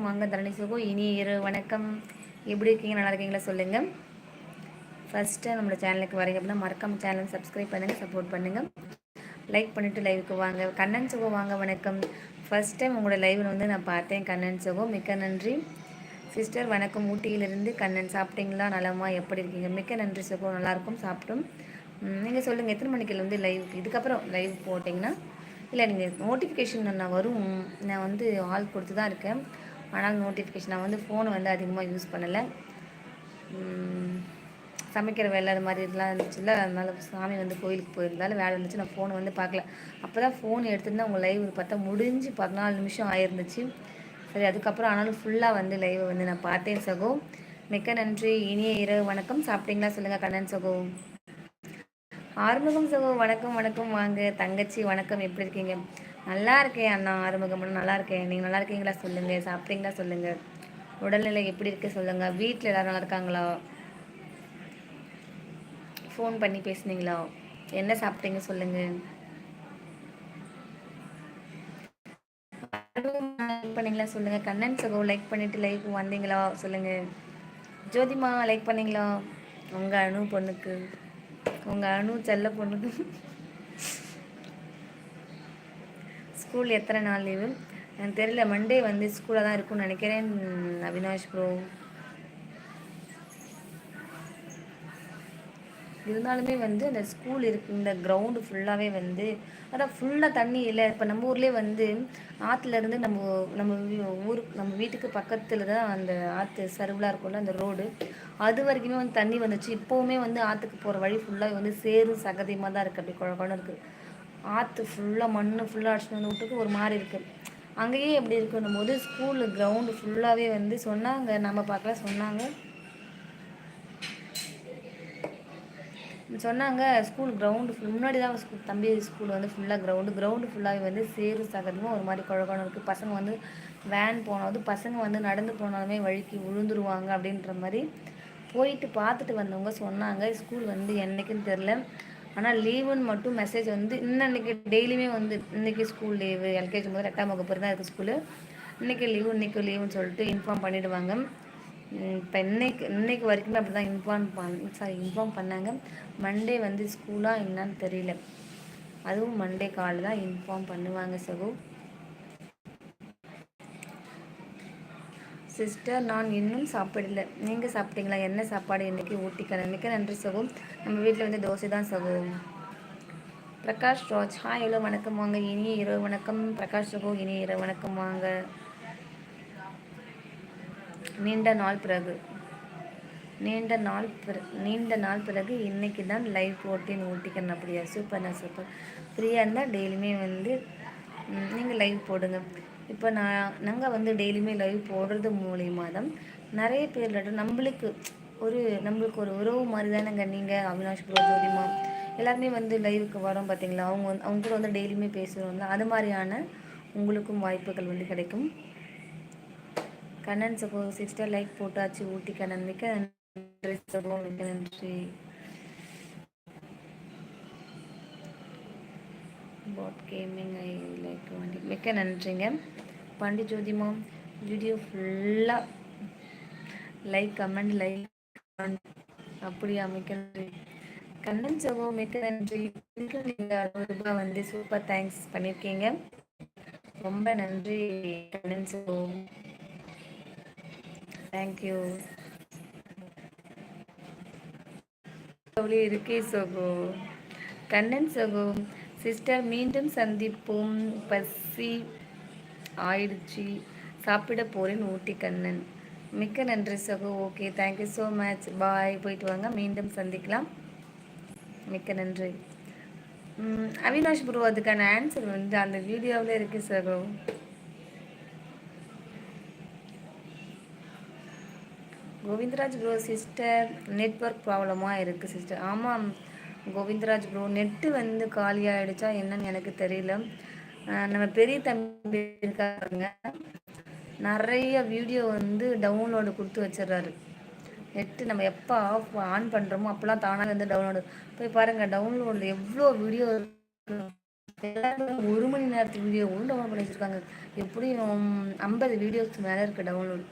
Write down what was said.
அனைவருக்கும் வாங்க தரணி சுகம். இனி இரு வணக்கம். எப்படி இருக்கீங்க? நல்லா இருக்கீங்களா? சொல்லுங்கள் ஃபஸ்ட்டு நம்மளோட சேனலுக்கு வரீங்க அப்படின்னா மறக்காம சேனலை சப்ஸ்கிரைப் பண்ணுங்கள் சப்போர்ட் பண்ணுங்கள் லைக் பண்ணிவிட்டு லைவுக்கு வாங்க. கண்ணன் சுகம் வாங்க வணக்கம். ஃபஸ்ட் டைம் உங்களோட லைவில் வந்து நான் பார்த்தேன் கண்ணன் சுகோ மிக்க நன்றி. சிஸ்டர் வணக்கம். ஊட்டியிலிருந்து கண்ணன். சாப்பிட்டீங்களா? நலமா? எப்படி இருக்கீங்க? மிக்க நன்றி சுகம். நல்லாயிருக்கும் சாப்பிட்டோம். நீங்கள் சொல்லுங்கள் எத்தனை மணிக்கு வந்து லைவ் இதுக்கப்புறம் லைவ் போட்டிங்கன்னா இல்லை நீங்கள் நோட்டிஃபிகேஷன் நான் வரும். நான் வந்து ஆள் கொடுத்து தான் இருக்கேன். ஆனால் நோட்டிஃபிகேஷன் நான் வந்து ஃபோனை வந்து அதிகமாக யூஸ் பண்ணலை. சமைக்கிற வேலை அது மாதிரி இதெல்லாம் இருந்துச்சுல்ல அதனால் சாமி வந்து கோயிலுக்கு போயிருந்தாலும் வேலை இருந்துச்சு. நான் ஃபோனை வந்து பார்க்கல. அப்போ தான் ஃபோன் எடுத்துருந்தா உங்கள் லைவ் பார்த்தா முடிஞ்சு பதினாலு நிமிஷம் ஆயிருந்துச்சு. சரி அதுக்கப்புறம் ஆனாலும் ஃபுல்லாக வந்து லைவை வந்து நான் பார்த்தேன் சகோ. மிக்க நன்றி. இனிய இரவு வணக்கம். சாப்பிட்டீங்களா சொல்லுங்கள் கண்ணன் சகோ. ஆறுமுகம் சகோ வணக்கம் வணக்கம் வாங்க. தங்கச்சி வணக்கம். எப்படி இருக்கீங்க? நல்லா இருக்கேன் அண்ணா ஆறுமுகம் நல்லா இருக்கேன் நீங்கள் நல்லா இருக்கீங்களா சொல்லுங்கள் சாப்பிட்டீங்களா சொல்லுங்கள் உடல்நிலை எப்படி இருக்கு சொல்லுங்கள் வீட்டில் எல்லாரும் நல்லா இருக்காங்களா? ஃபோன் பண்ணி பேசுனீங்களா? என்ன சாப்பிட்டீங்க சொல்லுங்கள் லைக் பண்ணீங்களா சொல்லுங்கள் கண்ணன் சகோ லைக் பண்ணிவிட்டு லைக் வந்தீங்களா சொல்லுங்கள் ஜோதிமா லைக் பண்ணீங்களா? உங்கள் அணு பொண்ணுக்கு. உங்கள் அணு செல்ல பொண்ணுக்கு. ஸ்கூல் எத்தனை நாள் லீவு எனக்கு தெரியல மண்டே வந்து ஸ்கூலாக தான் இருக்கும்னு நினைக்கிறேன் அவினாஷ் ப்ரோ இருந்தாலுமே வந்து அந்த ஸ்கூல் இருக்கு இந்த கிரவுண்டு ஃபுல்லாகவே வந்து அதான் ஃபுல்லாக தண்ணி இல்லை. இப்போ நம்ம ஊர்லேயே வந்து ஆற்றுலேருந்து நம்ம நம்ம ஊருக்கு நம்ம வீட்டுக்கு பக்கத்தில் தான் அந்த ஆற்று சருவலாக இருக்கும்ல அந்த ரோடு அது வரைக்குமே வந்து தண்ணி வந்துச்சு. இப்போவுமே வந்து ஆற்றுக்கு போகிற வழி ஃபுல்லாக வந்து சேரும் சகதியமாக தான் இருக்குது அப்படி குழ குழந்தை இருக்குது ஆற்று ஃபுல்லாக மண் ஃபுல்லாக அடிச்சுட்டு வந்து விட்டுக்கு ஒரு மாதிரி இருக்குது அங்கேயே எப்படி இருக்குன்னும் போது ஸ்கூலு கிரவுண்டு ஃபுல்லாகவே வந்து சொன்னாங்க. நம்ம பார்க்கல சொன்னாங்க. சொன்னாங்க ஸ்கூல் கிரவுண்டு ஃபுல் முன்னாடி தான் ஸ்கூல் தம்பி ஸ்கூல் வந்து ஃபுல்லாக கிரவுண்டு கிரவுண்டு ஃபுல்லாகவே வந்து சேரு சகதமும் ஒரு மாதிரி குழக்கணும் இருக்குது பசங்க வந்து வேன் போனாவது பசங்க வந்து நடந்து போனாலுமே வழிக்கு விழுந்துருவாங்க அப்படின்ற மாதிரி போயிட்டு பார்த்துட்டு வந்தவங்க சொன்னாங்க. ஸ்கூல் வந்து என்றைக்குன்னு தெரில ஆனால் லீவுன்னு மட்டும் மெசேஜ் வந்து இன்னைக்கு டெய்லியுமே வந்து இன்றைக்கி ஸ்கூல் லீவு எல்கேஜி முதல் எட்டாம் வகுப்பு தான் இருக்குது ஸ்கூலு இன்றைக்கி லீவு இன்றைக்கி லீவுன்னு சொல்லிட்டு இன்ஃபார்ம் பண்ணிவிடுவாங்க இப்போ இன்னைக்கு இன்னைக்கு வரைக்குமே அப்படி தான் இன்ஃபார்ம் பண் சாரி இன்ஃபார்ம் பண்ணாங்க. மண்டே வந்து ஸ்கூலாக என்னன்னு தெரியல. அதுவும் மண்டே கால் தான் இன்ஃபார்ம் பண்ணுவாங்க சகோ. சிஸ்டர் நான் இன்னும் சாப்பிடல. நீங்கள் சாப்பிட்டீங்களா? என்ன சாப்பாடு இன்றைக்கி ஊட்டிக்கணும் மிக்க நன்றி சகோ நம்ம வீட்டில் வந்து தோசை தான் சகோ பிரகாஷ் ராஜ். ஹாய் எவ்வளோ வணக்கம். வாங்க. இனிய இரவு வணக்கம். பிரகாஷ் சகோ இனிய இரவு வணக்கம். வாங்க. நீண்ட நாள் பிறகு. நீண்ட நாள் பிற நீண்ட நாள் பிறகு இன்றைக்கி தான் லைவ் போட்டேன் ஊட்டிக்கணும் அப்படியா? சூப்பர்ண்ணா சூப்பர் ஃப்ரீயாக இருந்தால் டெய்லியுமே வந்து நீங்கள் லைவ் போடுங்க. இப்போ நான் நாங்கள் வந்து டெய்லியுமே லைவ் போடுறது மூலியமாக தான் நிறைய பேர் நம்மளுக்கு ஒரு நம்மளுக்கு ஒரு உறவு மாதிரி தானேங்க நீங்கள் அவினாஷ் ப்ரோ ஜோதிமா. எல்லாருமே வந்து லைவுக்கு வரோம் பார்த்தீங்களா? அவங்க வந்து அவங்க கூட வந்து டெய்லியுமே பேசுகிறோம்ல அது மாதிரியான உங்களுக்கும் வாய்ப்புகள் வந்து கிடைக்கும். கண்ணன் சகோ சிஸ்டர் லைக் போட்டாச்சு ஊட்டி கண்ணன். மிக்க நன்றி சகோ மிக்க நன்றி. பாட் கேமிங் ஐ லைக் வண்டி மிக்க நன்றிங்க. பாண்டி ஜோதிமா வீடியோ ஃபுல்லாக லைக் கமெண்ட் லைக் அப்படியா மிக்க நன்றி கண்ணன் சகோ மிக்க நன்றி. நீங்கள் அறுபது ரூபாய் வந்து சூப்பர் தேங்க்ஸ் பண்ணியிருக்கீங்க ரொம்ப நன்றி கண்ணன் சகோ தேங்க்யூ இருக்கே சகோ கண்ணன் சகோ சிஸ்டர் மீண்டும் சந்திப்போம். பசி ஆயிடுச்சு. சாப்பிட போகிறேன் ஊட்டி கண்ணன். மிக்க நன்றி சகோ. Okay thank you so much bye போயிட்டு வாங்க. மீண்டும் சந்திக்கலாம். மிக்க நன்றி. அவினாஷ் ப்ரோ அதுக்கான ஆன்சர் வந்து அந்த வீடியோவில் இருக்குது சகோ. கோவிந்தராஜ் ப்ரோ சிஸ்டர் நெட்ஒர்க் ப்ராப்ளமாக இருக்குது சிஸ்டர் ஆமாம். கோவிந்தராஜ் ப்ரோ நெட்டு வந்து காலியாகிடுச்சா என்னன்னு எனக்கு தெரியல. நம்ம பெரிய தம்பி இருக்காருங்க. நிறைய வீடியோ வந்து டவுன்லோடு கொடுத்து வச்சிடுறாரு. நெட்டு நம்ம எப்போ ஆஃப் ஆன் பண்ணுறோமோ அப்போலாம் தானாக வந்து டவுன்லோடு போய் பாருங்கள் டவுன்லோடில் எவ்வளோ வீடியோ ஒரு மணி நேரத்துக்கு வீடியோ டவுன்லோட் பண்ணி வச்சுருக்காங்க எப்படியும் ஐம்பது வீடியோஸ்க்கு மேலே இருக்குது டவுன்லோடு